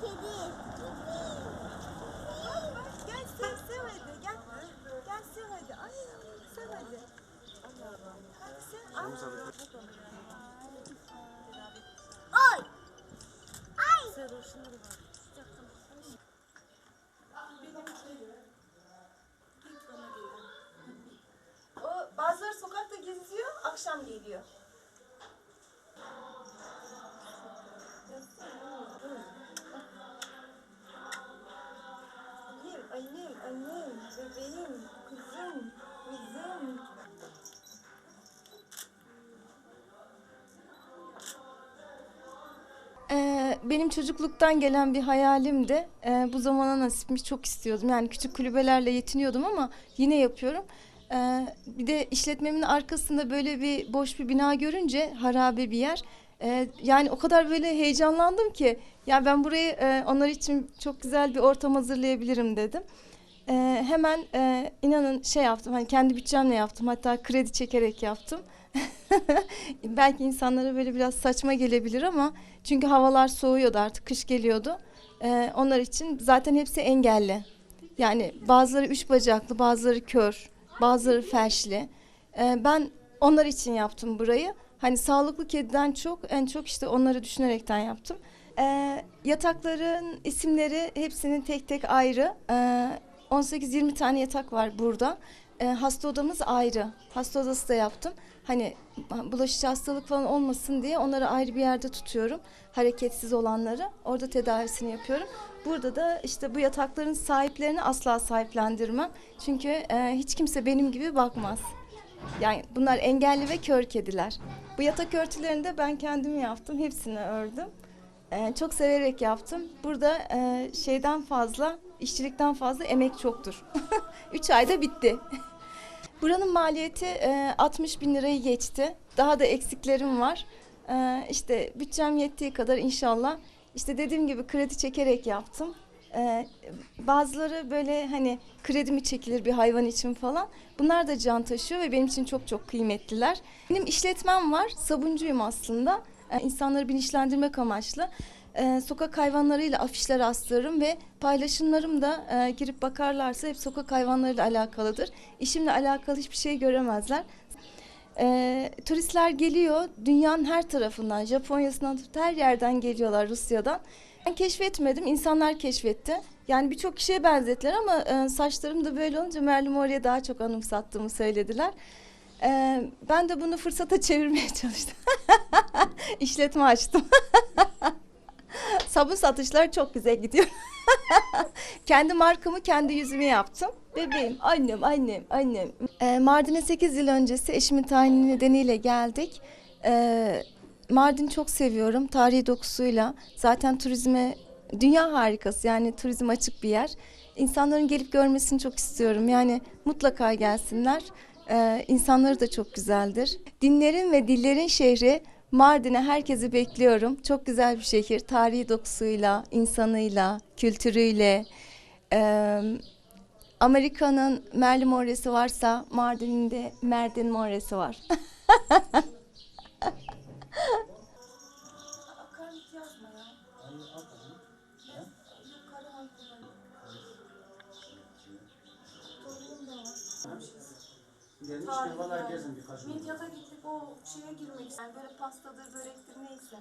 kedi. Gel sev sev hadi gel. Gel sev hadi. Ay sev hadi. Hadi sev. Ay. Ay. Ay. Sarhoşları var. O bazıları sokakta geziyor, akşam geliyor. Benim çocukluktan gelen bir hayalimdi. Ee, bu zamana nasipmiş çok istiyordum. Yani küçük kulübelerle yetiniyordum ama yine yapıyorum. Ee, bir de işletmemin arkasında böyle bir boş bir bina görünce harabe bir yer. Ee, yani o kadar böyle heyecanlandım ki ya ben burayı e, onlar için çok güzel bir ortam hazırlayabilirim dedim. Ee, hemen e, inanın şey yaptım hani kendi bütçemle yaptım hatta kredi çekerek yaptım. Belki insanlara böyle biraz saçma gelebilir ama çünkü havalar soğuyordu artık kış geliyordu. Ee, onlar için zaten hepsi engelli. Yani bazıları üç bacaklı, bazıları kör, bazıları felçli. Ee, ben onlar için yaptım burayı. Hani sağlıklı kediden çok en çok işte onları düşünerekten yaptım. Ee, yatakların isimleri hepsinin tek tek ayrı. Ee, 18-20 tane yatak var burada. Ee, hasta odamız ayrı. Hasta odası da yaptım. Hani bulaşıcı hastalık falan olmasın diye onları ayrı bir yerde tutuyorum. Hareketsiz olanları. Orada tedavisini yapıyorum. Burada da işte bu yatakların sahiplerini asla sahiplendirmem. Çünkü e, hiç kimse benim gibi bakmaz. Yani bunlar engelli ve kör kediler. Bu yatak örtülerini de ben kendim yaptım. Hepsini ördüm. Ee, çok severek yaptım. Burada e, şeyden fazla, işçilikten fazla emek çoktur. Üç ayda bitti. Buranın maliyeti e, 60 bin lirayı geçti. Daha da eksiklerim var. E, işte bütçem yettiği kadar inşallah. İşte dediğim gibi kredi çekerek yaptım. E, bazıları böyle hani kredi mi çekilir bir hayvan için falan. Bunlar da can taşıyor ve benim için çok çok kıymetliler. Benim işletmem var. Sabuncuyum aslında. E, insanları bilinçlendirmek amaçlı. E, sokak hayvanlarıyla afişler astırırım ve paylaşımlarım da e, girip bakarlarsa hep sokak hayvanlarıyla alakalıdır. İşimle alakalı hiçbir şey göremezler. E, turistler geliyor dünyanın her tarafından, Japonya'sından her yerden geliyorlar Rusya'dan. Ben keşfetmedim, insanlar keşfetti. Yani birçok kişiye benzettiler ama e, saçlarım da böyle olunca Merlim oraya daha çok anımsattığımı söylediler. E, ben de bunu fırsata çevirmeye çalıştım. İşletme açtım. Sabun satışlar çok güzel gidiyor. kendi markamı kendi yüzümü yaptım. Bebeğim, annem, annem, annem. Ee, Mardin'e 8 yıl öncesi eşimin tayini nedeniyle geldik. Ee, Mardin'i çok seviyorum tarihi dokusuyla. Zaten turizme dünya harikası yani turizm açık bir yer. İnsanların gelip görmesini çok istiyorum. Yani mutlaka gelsinler. Ee, insanları da çok güzeldir. Dinlerin ve dillerin şehri Mardin'e herkesi bekliyorum. Çok güzel bir şehir. Tarihi dokusuyla, insanıyla, kültürüyle. Ee, Amerika'nın Merli Moresi varsa Mardin'in de Merdin Moresi var. Gelmişken valla gezin birkaç gün. Midyat'a gittik o şeye girmek. Yani böyle pastadır, börektir neyse.